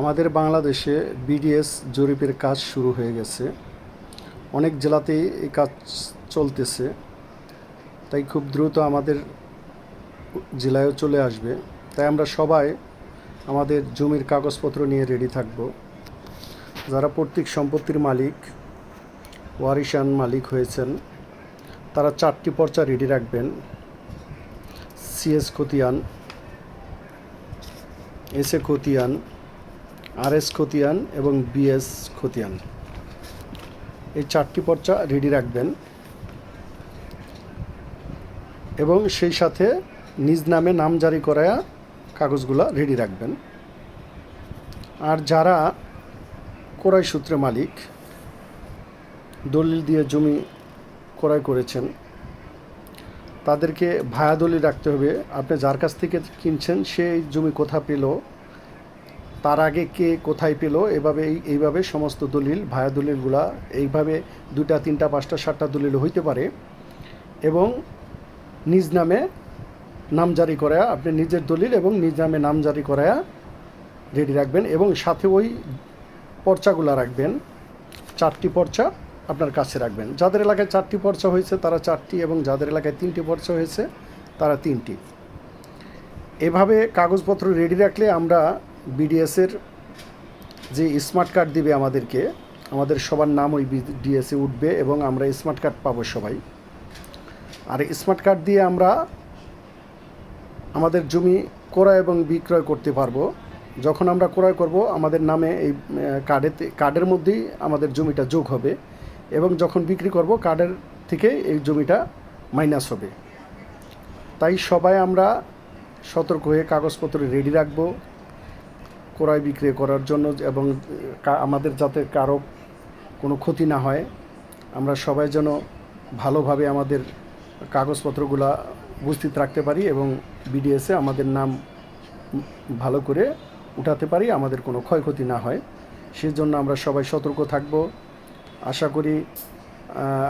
আমাদের বাংলাদেশে বিডিএস জরিপের কাজ শুরু হয়ে গেছে। অনেক জেলাতেই এই কাজ চলতেছে। তাই খুব দ্রুত আমাদের জেলায়ও চলে আসবে। তাই আমরা সবাই আমাদের জমির কাগজপত্র নিয়ে রেডি থাকব। যারা প্রত্যেক সম্পত্তির মালিক, ওয়ারিশান মালিক হয়েছেন, তারা চারটি পর্চা রেডি রাখবেন। সিএস খতিয়ান এস এ খতিয়ান আর এস খতিয়ান এবং বিএস খতিয়ান। এই চারটি পর্চা রেডি রাখবেন। এবং সেই সাথে নিজ নামে নাম জারি করায়া কাগজগুলা রেডি রাখবেন। আর যারা ক্রয় সূত্রে মালিক, দলিল দিয়ে জমি ক্রয় করেছেন, তাদেরকে ভায়া দলিল রাখতে হবে। আপনি যার কাছ থেকে কিনছেন, সেই জমি কোথা পেল তার আগে কে কোথায় পেল, এভাবে এই- এইভাবে সমস্ত দলিল, ভায়া দলিলগুলা, এইভাবে দুটা তিনটা, পাঁচটা, সাতটা দলিল হইতে পারে। এবং নিজ নামে নাম জারি করায়া আপনি নিজের দলিল এবং নিজ নামে নাম জারি করায়া রেডি রাখবেন এবং সাথে ওই পর্চাগুলা রাখবেন। চারটি পর্চা আপনার কাছে রাখবেন। যাদের এলাকায় চারটি পর্চা হয়েছে, তারা চারটি এবং যাদের এলাকায় তিনটি পর্চা হয়েছে, তারা তিনটি। এভাবে কাগজপত্র রেডি রাখলে আমরা বিডিএসের যে স্মার্ট কার্ড দিবে আমাদেরকে, আমাদের সবার নাম ওই ডিএসে উঠবে এবং আমরা স্মার্ট কার্ড পাবো সবাই। আর স্মার্ট কার্ড দিয়ে আমরা আমাদের জমি ক্রয় এবং বিক্রয় করতে পারব। যখন আমরা ক্রয় করব, আমাদের নামে এই কার্ডেতে, কার্ডের মধ্যেই আমাদের জমিটা যোগ হবে এবং যখন বিক্রি করব, কার্ডের থেকে এই জমিটা মাইনাস হবে। তাই সবাই আমরা সতর্ক হয়ে কাগজপত্র রেডি রাখব। ক্রয় বিক্রয় করার জন্য এবং আমাদের যাতে কারও কোনো ক্ষতি না হয়, আমরা সবাই যেন ভালোভাবে আমাদের কাগজপত্রগুলা উপস্থিত রাখতে পারি এবং বিডিএসে আমাদের নাম ভালো করে উঠাতে পারি, আমাদের কোনো ক্ষয়ক্ষতি না হয়। সেজন্য আমরা সবাই সতর্ক থাকব। আশা করি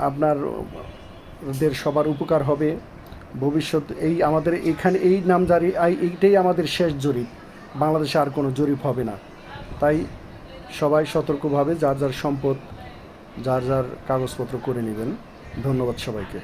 আপনারদের সবার উপকার হবে। ভবিষ্যৎ এই আমাদের এখানে এই নামজারি এই- এইটাই আমাদের শেষ জরিপ। বাংলাদেশে আর কোনো জরিপ হবে না। তাই সবাই সতর্কভাবে যার যার সম্পদ, যার যার কাগজপত্র করে নেবেন। ধন্যবাদ সবাইকে।